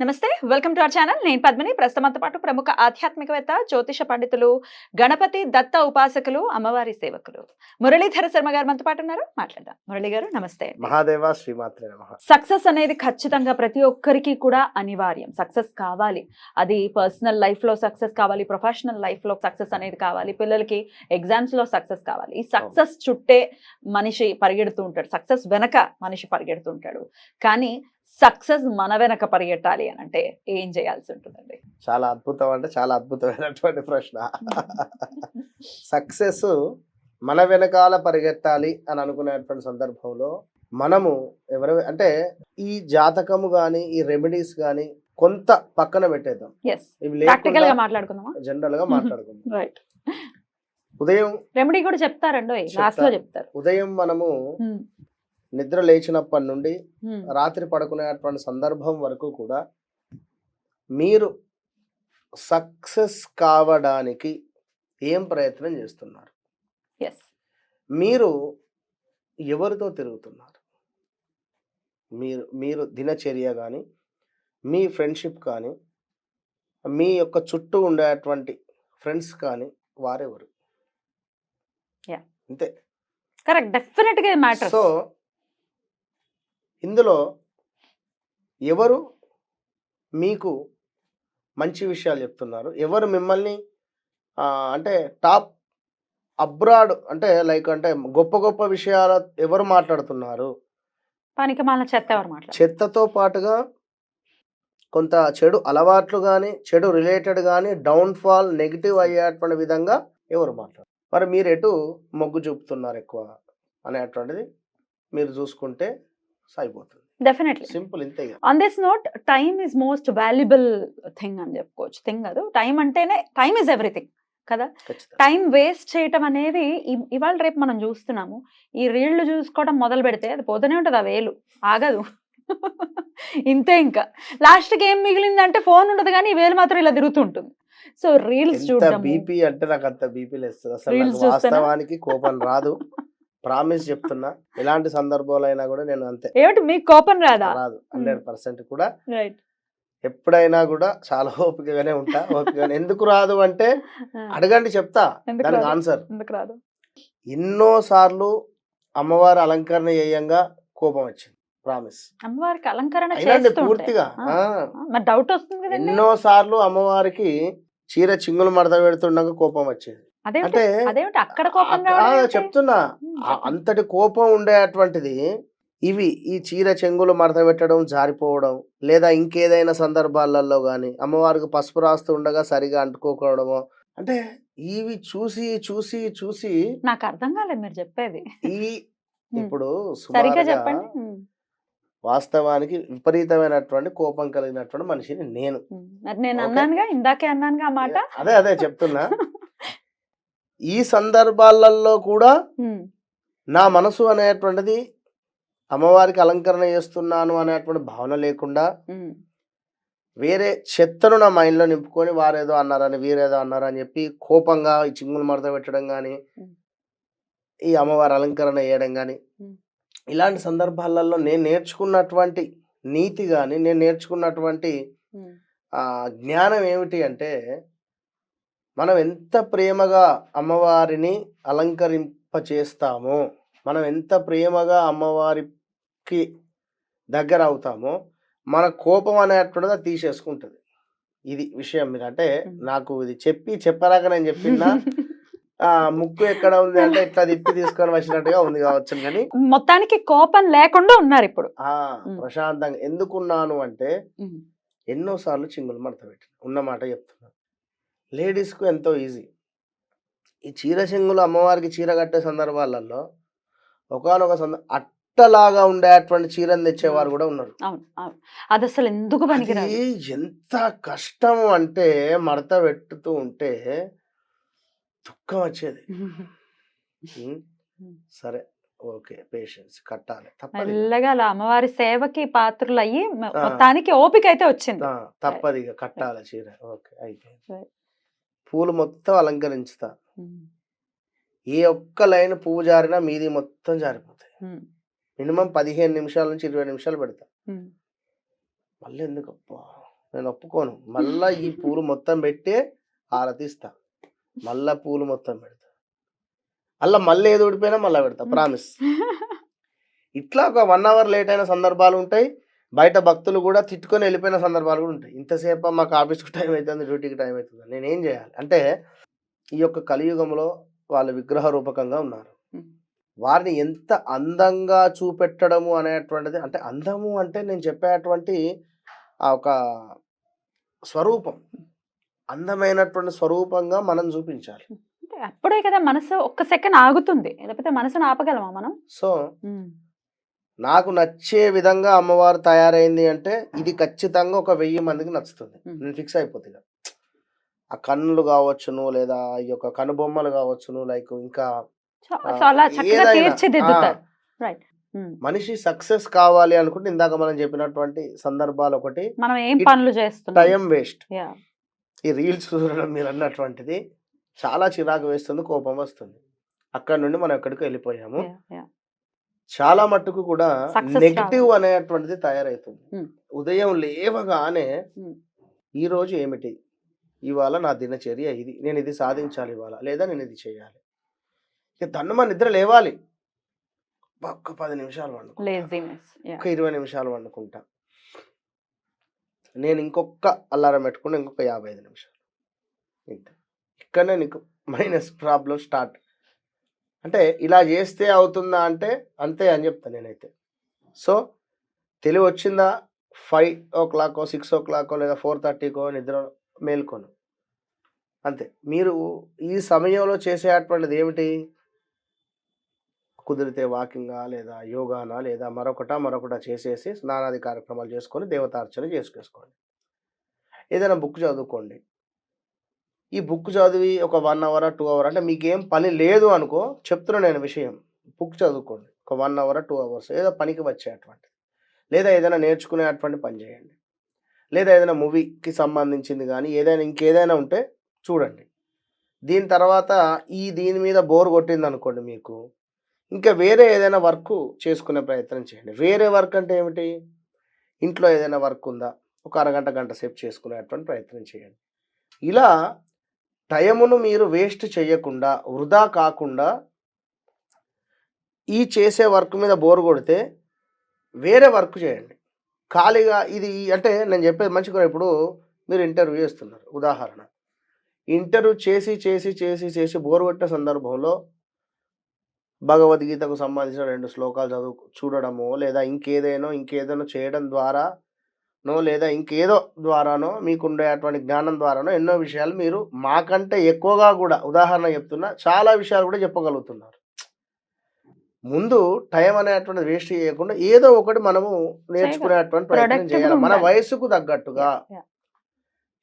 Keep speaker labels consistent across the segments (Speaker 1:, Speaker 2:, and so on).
Speaker 1: నమస్తే welcome to our channel. నేను పద్మిని. ప్రస్తుతంతో పాటు ప్రముఖ ఆధ్యాత్మికవేత్త జ్యోతిష పండితులు గణపతి దత్త ఉపాసకులు అమ్మవారి సేవకులు. మురళీధర శర్మ గారు మనతో పాటు ఉన్నారు. మాట్లాడదాం. మురళి గారు నమస్తే.
Speaker 2: మహాదేవ శ్రీమాత్రే
Speaker 1: సక్సెస్ అనేది ఖచ్చితంగా ప్రతి ఒక్కరికి కూడా అనివార్యం. సక్సెస్ కావాలి. అది పర్సనల్ లైఫ్లో సక్సెస్ కావాలి ప్రొఫెషనల్ లైఫ్లో సక్సెస్ అనేది కావాలి పిల్లలకి ఎగ్జామ్స్లో సక్సెస్ కావాలి. ఈ సక్సెస్ చుట్టే మనిషి పరిగెడుతూ ఉంటాడు. సక్సెస్ వెనక మనిషి పరిగెడుతుంటాడు కానీ సక్సెస్ మన వెనక పరిగెట్టాలి అని అంటే ఏం చేయాల్సి ఉంటుందండి?
Speaker 2: చాలా అద్భుతం అంటే చాలా అద్భుతమైనటువంటి ప్రశ్న. సక్సెస్ మన వెనకాల పరిగెత్తాలి అని అనుకునేటువంటి సందర్భంలో మనము ఎవరు అంటే ఈ జాతకము గాని ఈ రెమెడీస్ గాని కొంత పక్కన పెట్టేద్దాం. ఇవి
Speaker 1: గా మాట్లాడుకుందామా?
Speaker 2: జనరల్గా మాట్లాడుకుందాం.
Speaker 1: రైట్
Speaker 2: ఉదయం
Speaker 1: రెమెడీ కూడా చెప్తారండి లాస్ట్లో చెప్తారు.
Speaker 2: ఉదయం మనము
Speaker 1: Hmm.
Speaker 2: నిద్ర లేచినప్పటి నుండి. రాత్రి పడుకునేటువంటి సందర్భం వరకు కూడా మీరు సక్సెస్ కావడానికి ఏం ప్రయత్నం చేస్తున్నారు? మీరు ఎవరితో తిరుగుతున్నారు? మీరు మీరు దినచర్య కానీ మీ ఫ్రెండ్షిప్ కానీ మీ యొక్క చుట్టూ ఉండేటువంటి ఫ్రెండ్స్ కానీ వారెవరు. అంతే.
Speaker 1: కరెక్ట్ డెఫినెట్గా మ్యాటర్
Speaker 2: సో ఇందులో ఎవరు మీకు మంచి విషయాలు చెప్తున్నారు? ఎవరు మిమ్మల్ని అంటే టాప్ అబ్రాడ్ అంటే లైక్ అంటే గొప్ప గొప్ప విషయాల ఎవరు మాట్లాడుతున్నారు?
Speaker 1: చెత్త ఎవరు మాట్లాడారు
Speaker 2: చెత్తతో పాటుగా కొంత చెడు అలవాట్లు కానీ చెడు రిలేటెడ్ కానీ డౌన్ఫాల్ నెగిటివ్ అయ్యేటువంటి విధంగా ఎవరు మాట్లాడు? మరి మీరు ఎటు మొగ్గు చూపుతున్నారు ఎక్కువ అనేటువంటిది మీరు చూసుకుంటే సరిపోతుంది.
Speaker 1: డెఫినెట్లీ
Speaker 2: సింపుల్ ఇంతే.
Speaker 1: On this note time is most valuable thing అని చెప్పుకోవచ్చు. థింగ్ కాదు. టైం అంటేనే టైం ఇస్ ఎవ్రీథింగ్ కదా. టైం వేస్ట్ చేయటం అనేది ఇవాళ రేపు మనం చూస్తున్నాము ఈ రీళ్ళు చూసుకోవడం మొదలు పెడితే అది పోతూనే ఉంటుంది ఆ వేలు. ఆగదు. ఇంతే ఇంకా. లాస్ట్కి ఏం మిగిలిందంటే ఫోన్ ఉండదు కానీ ఈ వేలు మాత్రం ఇలా తిరుగుతుంటుంది. సో రీల్స్ చూడడం
Speaker 2: బీపీ అంటే నాకు అంత బీపీ నాకు
Speaker 1: చూస్తేనా?
Speaker 2: వాస్తవానికి కోపం రాదు. ప్రామిస్ చెప్తున్నా. ఎలాంటి సందర్భాలు అయినా కూడా నేను అంతే.
Speaker 1: ఏమిటి? మీకు కోపం రాదా?
Speaker 2: రాదు. హండ్రెడ్ పర్సెంట్ కూడా
Speaker 1: రైట్.
Speaker 2: ఎప్పుడైనా కూడా చాలా ఓపికగానే ఉంటా. ఓపికగానే ఎందుకు రాదు అంటే అడగండి చెప్తా. దానికి? ఆన్సర్.
Speaker 1: ఎందుకు రాదు?
Speaker 2: ఎన్నో సార్లు అమ్మవారి అలంకరణ చేయంగా కోపం వచ్చింది. ప్రామిస్.
Speaker 1: అమ్మవారికి అలంకరణ
Speaker 2: పూర్తిగా.
Speaker 1: డౌట్ వస్తుంది
Speaker 2: ఎన్నో సార్లు అమ్మవారికి చీర చింగులు మడత పెడుతుండగా కోపం వచ్చేది. అంటే
Speaker 1: అక్కడ కోపం?
Speaker 2: చెప్తున్నా. అంతటి కోపం ఉండేటువంటిది ఇవి ఈ చీర చెంగులు మడత పెట్టడం జారిపోవడం లేదా ఇంకేదైనా సందర్భాలలో కానీ అమ్మవారికి పసుపు రాస్తూ ఉండగా సరిగా అంటుకోకపోవడమో అంటే ఇవి చూసి చూసి చూసి
Speaker 1: నాకు అర్థం కాలేదు మీరు చెప్పేది.
Speaker 2: ఈ ఇప్పుడు
Speaker 1: సరిగ్గా చెప్పండి.
Speaker 2: వాస్తవానికి విపరీతమైనటువంటి కోపం కలిగినటువంటి మనిషిని నేను.
Speaker 1: నేను. అన్నానుగా? ఇందాకే అన్నానుగా మాట?
Speaker 2: అదే అదే చెప్తున్నా. ఈ సందర్భాలలో కూడా నా మనసు అనేటువంటిది అమ్మవారికి అలంకరణ చేస్తున్నాను అనేటువంటి భావన లేకుండా వేరే చెత్తను నా మైండ్లో నింపుకొని వారేదో అన్నారని వీరేదో అన్నారని చెప్పి కోపంగా ఈ చింగులు మడత పెట్టడం కానీ. ఈ అమ్మవారి అలంకరణ చేయడం కానీ. ఇలాంటి సందర్భాలలో నేను నేర్చుకున్నటువంటి నీతి కానీ నేను నేర్చుకున్నటువంటి జ్ఞానం ఏమిటి అంటే మనం ఎంత ప్రేమగా అమ్మవారిని అలంకరింప చేస్తామో మనం ఎంత ప్రేమగా అమ్మవారికి దగ్గర అవుతామో మన కోపం అనేటువంటిది అది తీసేసుకుంటుంది. ఇది విషయం మీరు అంటే. నాకు ఇది చెప్పి చెప్పరాక నేను చెప్పినా ఆ ముక్కు ఎక్కడ ఉంది అంటే ఇట్లా తిప్పి తీసుకొని వచ్చినట్టుగా ఉంది కావచ్చు కానీ
Speaker 1: మొత్తానికి కోపం లేకుండా ఉన్నారు ఇప్పుడు.
Speaker 2: ఆ. ప్రశాంతంగా ఎందుకున్నాను అంటే ఎన్నోసార్లు చింగులు మడత పెట్టిన ఉన్న మాట చెప్తున్నాను లేడీస్కు ఎంతో ఈజీ. ఈ చీర చెంగులు అమ్మవారికి చీర కట్టే సందర్భాలలో ఒకనొక సంద అట్టలాగా ఉండేటువంటి చీరను తెచ్చేవారు కూడా ఉన్నారు.
Speaker 1: అది అసలు ఎందుకు పనికిరాదు?
Speaker 2: ఎంత కష్టం అంటే మడత పెట్టుతూ ఉంటే దుఃఖం వచ్చేది. సరే ఓకే పేషెన్స్ కట్టాలి.
Speaker 3: మెల్లగా అలా అమ్మవారి సేవకి పాత్రలు అయ్యి. మొత్తానికి ఓపిక అయితే వచ్చింది.
Speaker 2: ఆ, తప్పదు ఇక కట్టాలి చీర. ఓకే అయిపోయింది. పూలు మొత్తం అలంకరించుతా. ఏ ఒక్క లైన్ పువ్వు జారినా మీది మొత్తం జారిపోతాయి. మినిమం పదిహేను నిమిషాల నుంచి ఇరవై నిమిషాలు పెడతా. మళ్ళీ ఎందుకు నేను ఒప్పుకోను. మళ్ళా ఈ పూలు మొత్తం పెట్టే ఆరతిస్తా. మళ్ళా పూలు మొత్తం పెడతా. అలా మళ్ళీ ఏది ఊడిపోయినా మళ్ళీ పెడతా. ప్రామిస్. ఇట్లా ఒక వన్ అవర్ లేట్ అయిన సందర్భాలు ఉంటాయి. బయట భక్తులు కూడా తిట్టుకొని వెళ్ళిపోయిన సందర్భాలు కూడా ఉంటాయి. ఇంతసేపు మాకు ఆఫీస్కి టైం అవుతుంది డ్యూటీకి టైం అవుతుంది నేను ఏం చేయాలి? అంటే ఈ యొక్క కలియుగంలో వాళ్ళు విగ్రహ రూపకంగా ఉన్నారు. వారిని ఎంత అందంగా చూపెట్టడము అనేటువంటిది అంటే అందము అంటే నేను చెప్పేటువంటి ఆ ఒక స్వరూపం. అందమైనటువంటి స్వరూపంగా మనం చూపించాలి.
Speaker 3: అప్పుడే కదా మనసు ఒక్క సెకండ్ ఆగుతుంది. లేకపోతే మనసును ఆపగలమా మనం?
Speaker 2: సో నాకు నచ్చే విధంగా అమ్మవారు తయారైంది అంటే ఇది ఖచ్చితంగా ఒక వెయ్యి మందికి నచ్చుతుంది. నేను ఫిక్స్ అయిపోతుంది. ఆ కన్నులు కావచ్చును లేదా ఈ యొక్క కనుబొమ్మలు కావచ్చును లైక్ ఇంకా మనిషి సక్సెస్ కావాలి అనుకుంటే ఇందాక మనం చెప్పినటువంటి సందర్భాలు ఒకటి
Speaker 3: మనం ఏం
Speaker 2: It-
Speaker 3: పనులు చేస్తున్నాం?
Speaker 2: Time waste. ఈ రీల్స్ చూడడం మీరు అన్నటువంటిది చాలా చిరాకు వేస్తుంది కోపం వస్తుంది. అక్కడ నుండి మనం ఎక్కడికి వెళ్ళిపోయాము. చాలా మట్టుకు కూడా నెగిటివ్ అనేటువంటిది తయారవుతుంది. ఉదయం లేవగానే. ఈ రోజు ఏమిటి? ఇవాళ నా దినచర్య ఇది. నేను ఇది సాధించాలి ఇవాళ లేదా నేను ఇది చేయాలి. ఇక మన నిద్ర లేవాలి. ఒక్క పది నిమిషాలు వండుకుంటా. ఒక ఇరవై నిమిషాలు వండుకుంటా. నేను ఇంకొక అలారం పెట్టుకుంటే ఇంకొక యాభై ఐదు నిమిషాలు. ఇంతే. ఇక్కడనే నీకు మైనస్ ప్రాబ్లం స్టార్ట్ అంటే ఇలా చేస్తే అవుతుందా అంటే అంతే అని చెప్తాను నేనైతే. సో తెలివి వచ్చిందా? ఫైవ్ ఓ క్లాకో సిక్స్ ఓ క్లాకో లేదా ఫోర్ థర్టీకో నిద్ర మేల్కొను. అంతే. మీరు ఈ సమయంలో చేసేటువంటిది ఏమిటి? కుదిరితే వాకింగా లేదా యోగానా లేదా మరొకట మరొకట చేసేసి స్నానాది కార్యక్రమాలు చేసుకొని దేవతార్చన చేసుకేసుకోండి. ఏదైనా బుక్ చదువుకోండి. ఈ బుక్ చదివి ఒక వన్ అవర్ టూ అవర్ అంటే మీకేం పని లేదు అనుకో చెప్తున్నా నేను విషయం. బుక్ చదువుకోండి. ఒక వన్ అవర్ టూ అవర్స్ ఏదో పనికి వచ్చేటువంటి లేదా ఏదైనా నేర్చుకునేటువంటి పని చేయండి. లేదా ఏదైనా మూవీకి సంబంధించింది కానీ ఏదైనా ఇంకేదైనా ఉంటే చూడండి. దీని తర్వాత ఈ దీని మీద బోర్ కొట్టింది అనుకోండి మీకు. ఇంకా వేరే ఏదైనా వర్క్ చేసుకునే ప్రయత్నం చేయండి. వేరే వర్క్ అంటే ఏమిటి? ఇంట్లో ఏదైనా వర్క్ ఉందా? ఒక అరగంట గంట సేపు చేసుకునేటువంటి ప్రయత్నం చేయండి. ఇలా టైమును మీరు వేస్ట్ చేయకుండా వృధా కాకుండా ఈ చేసే వర్క్ మీద బోర్ కొడితే వేరే వర్క్ చేయండి. ఖాళీగా ఇది అంటే నేను చెప్పేది మంచిగా ఇప్పుడు మీరు ఇంటర్వ్యూ చేస్తున్నారు ఉదాహరణ. ఇంటర్వ్యూ చేసి చేసి చేసి చేసి బోర్ కొట్టే సందర్భంలో భగవద్గీతకు సంబంధించిన రెండు శ్లోకాలు చదువు చూడడమో లేదా ఇంకేదైనా ఇంకేదైనా చేయడం ద్వారా నో లేదా ఇంకేదో ద్వారానో మీకు ఉండేటువంటి జ్ఞానం ద్వారానో ఎన్నో విషయాలు మీరు మాకంటే ఎక్కువగా కూడా ఉదాహరణ చెప్తున్నా చాలా విషయాలు కూడా చెప్పగలుగుతున్నారు ముందు టైం అనేటువంటిది వేస్ట్ చేయకుండా ఏదో ఒకటి మనము నేర్చుకునేటువంటి ప్రయత్నం చేయాలి మన. వయసుకు తగ్గట్టుగా.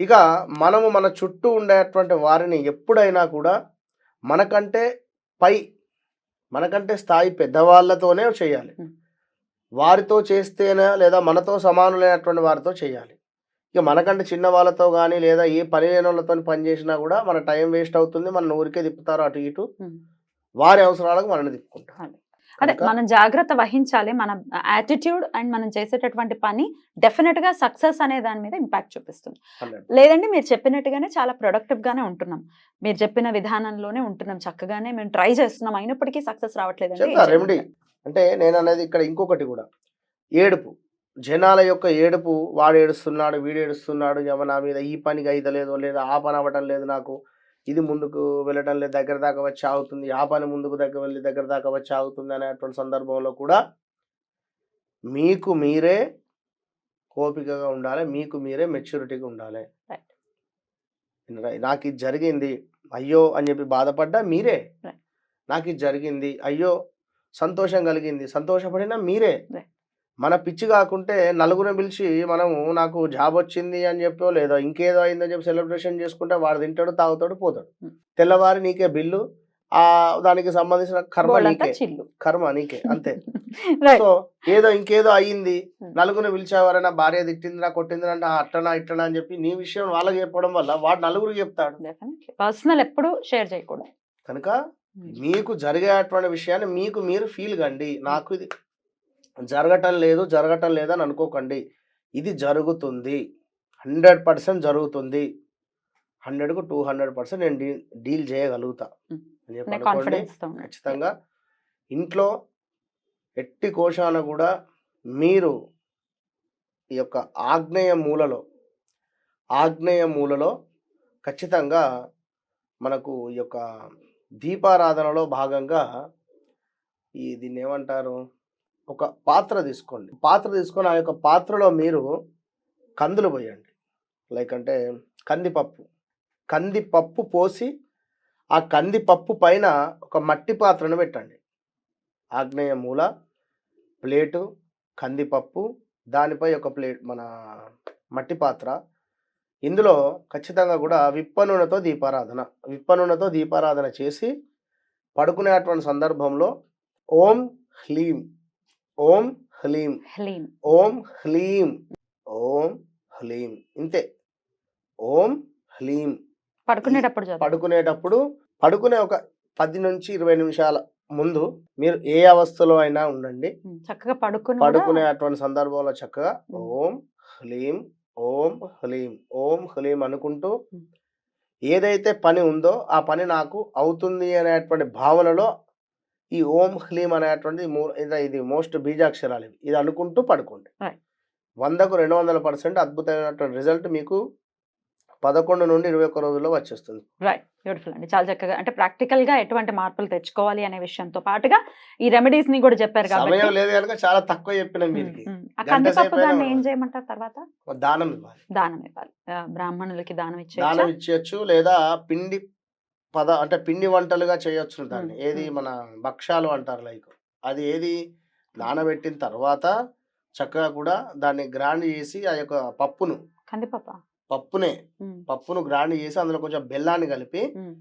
Speaker 2: ఇక మనము మన చుట్టూ ఉండేటువంటి వారిని ఎప్పుడైనా కూడా మనకంటే పై మనకంటే స్థాయి పెద్దవాళ్ళతోనే చేయాలి
Speaker 3: Hmm.
Speaker 2: వారితో చేస్తేనే లేదా మనతో సమానులైనటువంటి వారితో చేయాలి. ఇక మనకంటే చిన్న వాళ్ళతో కానీ లేదా ఏ పని లేని వాళ్ళతో పని చేసినా కూడా మన టైం వేస్ట్ అవుతుంది మన ఊరికే తిప్పుతారు అటు ఇటు. వారి అవసరాలకు మనల్ని తిప్పుకుంటారు.
Speaker 3: అదే. మనం జాగ్రత్త వహించాలి. మన యాటిట్యూడ్ అండ్ మనం చేసేటటువంటి పని డెఫినెట్గా సక్సెస్ అనే దాని మీద ఇంపాక్ట్ చూపిస్తుంది.
Speaker 2: 100.
Speaker 3: లేదండి మీరు చెప్పినట్టుగానే చాలా ప్రొడక్టివ్ గానే ఉంటున్నాం. మీరు చెప్పిన విధానంలోనే ఉంటున్నాం. చక్కగానే మేము ట్రై చేస్తున్నాం. అయినప్పటికీ సక్సెస్ రావట్లేదండి.
Speaker 2: అంటే నేను అనేది ఇక్కడ ఇంకొకటి కూడా. ఏడుపు. జనాల యొక్క ఏడుపు వాడు ఏడుస్తున్నాడు వీడు ఏడుస్తున్నాడు నా మీద ఈ పనికి అయితలేదు లేదా ఆ పని అవ్వటం లేదు నాకు. ఇది ముందుకు వెళ్ళటం లేదు దగ్గర దాకా వచ్చి ఆగుతుంది. ఆ పని ముందుకు దగ్గర వెళ్ళి దగ్గర దాకా వచ్చి ఆగుతుంది అనేటువంటి సందర్భంలో కూడా మీకు మీరే ఓపికగా ఉండాలి మీకు మీరే మెచ్యూరిటీగా ఉండాలి. నాకు ఇది జరిగింది అయ్యో అని చెప్పి బాధపడ్డా మీరే. నాకు ఇది జరిగింది అయ్యో సంతోషం కలిగింది. సంతోషపడినా మీరే. మన పిచ్చి కాకుంటే నలుగురిని పిలిచి మనము నాకు జాబ్ వచ్చింది అని చెప్పో లేదా ఇంకేదో అయిందని చెప్పి సెలబ్రేషన్ చేసుకుంటే వాడు తింటాడు తాగుతాడు పోతాడు. తెల్లవారి నీకే బిల్లు ఆ దానికి సంబంధించిన కర్మ నీకే. కర్మ నీకే అంతే. సో ఏదో ఇంకేదో అయ్యింది. నలుగురిని పిలిచేవారైనా భార్య తిట్టిందిరా కొట్టిందిరా అంటే "ఆ, అట్లనా ఇట్లనా అని చెప్పి నీ విషయం వాళ్ళకి చెప్పడం వల్ల వాడు నలుగురికి చెప్తాడు.
Speaker 3: పర్సనల్ ఎప్పుడు షేర్ చేయకూడదు.
Speaker 2: కనుక మీకు జరిగేటువంటి విషయాన్ని మీకు మీరు ఫీల్ కండి. నాకు ఇది జరగటం లేదు జరగటం లేదని అనుకోకండి. ఇది జరుగుతుంది. హండ్రెడ్ పర్సెంట్ జరుగుతుంది. హండ్రెడ్కు టూ హండ్రెడ్ పర్సెంట్ నేను డీల్ డీల్ చేయగలుగుతా. అని చెప్పి అనుకోండి. ఖచ్చితంగా ఇంట్లో ఎట్టి కోశాన కూడా మీరు ఈ యొక్క ఆగ్నేయ మూలలో ఆగ్నేయ మూలలో ఖచ్చితంగా మనకు ఈ యొక్క దీపారాధనలో భాగంగా ఈ దీన్ని ఏమంటారు ఒక పాత్ర తీసుకోండి. పాత్ర తీసుకొని ఆ యొక్క పాత్రలో మీరు కందులు పోయండి. లైక్ అంటే కందిపప్పు. కందిపప్పు పోసి ఆ కందిపప్పు పైన ఒక మట్టి పాత్రను పెట్టండి. ఆగ్నేయ మూల ప్లేటు కందిపప్పు దానిపై ఒక ప్లేట్ మన మట్టి పాత్ర ఇందులో ఖచ్చితంగా కూడా విప్ప నూనెతో దీపారాధన విప్ప నూనెతో దీపారాధన చేసి పడుకునేటువంటి సందర్భంలో ఓం హ్లీం ఓం హ్లీం
Speaker 3: హలీం.
Speaker 2: ఓం హ్లీం ఓం హ్లీం ఇంతే. ఓం హ్లీం.
Speaker 3: పడుకునేటప్పుడు
Speaker 2: పడుకునేటప్పుడు పడుకునే ఒక పది నుంచి ఇరవై నిమిషాల ముందు మీరు ఏ అవస్థలో అయినా ఉండండి.
Speaker 3: చక్కగా పడుకుని కూడా
Speaker 2: పడుకునేటువంటి సందర్భంలో చక్కగా. ఓం హ్లీం ఓం హ్లీం ఓం హ్లీం అనుకుంటూ. ఏదైతే పని ఉందో ఆ పని నాకు అవుతుంది అనేటువంటి భావనలో ఈ ఓం హ్లీం అనేటువంటి ఇది- మోస్ట్ బీజాక్షరాలు ఇవి ఇది అనుకుంటూ పడుకోండి. వందకు రెండు వందల పర్సెంట్ అద్భుతమైనటువంటి రిజల్ట్ మీకు పదకొండు నుండి ఇరవై ఒక్క రోజుల్లో వచ్చేస్తుంది.
Speaker 3: రైట్ బ్యూటిఫుల్ అండి. చాలా చక్కగా అంటే ప్రాక్టికల్గా ఎటువంటి మార్పులు తెచ్చుకోవాలి అనే విషయంతో పాటుగా ఈ రెమెడీస్ని కూడా చెప్పారు
Speaker 2: సమయం లేదు కనుక చాలా తక్కువ చెప్పిన మీరికి.
Speaker 3: కందిపప్పు దాన్ని ఏం. చేయమంటారు తర్వాత?
Speaker 2: దానం ఇవ్వాలి.
Speaker 3: దానం ఇవ్వాలి. బ్రాహ్మణులకి దానం
Speaker 2: దానం
Speaker 3: ఇచ్చేయచ్చా
Speaker 2: లేదా పిండి పద అంటే పిండి వంటలుగా చేయొచ్చు దాన్ని. ఏది. మన భక్షాలు అంటారు లైక్ అది ఏది నానబెట్టిన తర్వాత చక్కగా కూడా దాన్ని గ్రైండ్ చేసి ఆ యొక్క పప్పును
Speaker 3: కందిపప్ప?
Speaker 2: పప్పునే పప్పును గ్రైండ్ చేసి అందులో కొంచెం బెల్లాన్ని కలిపి.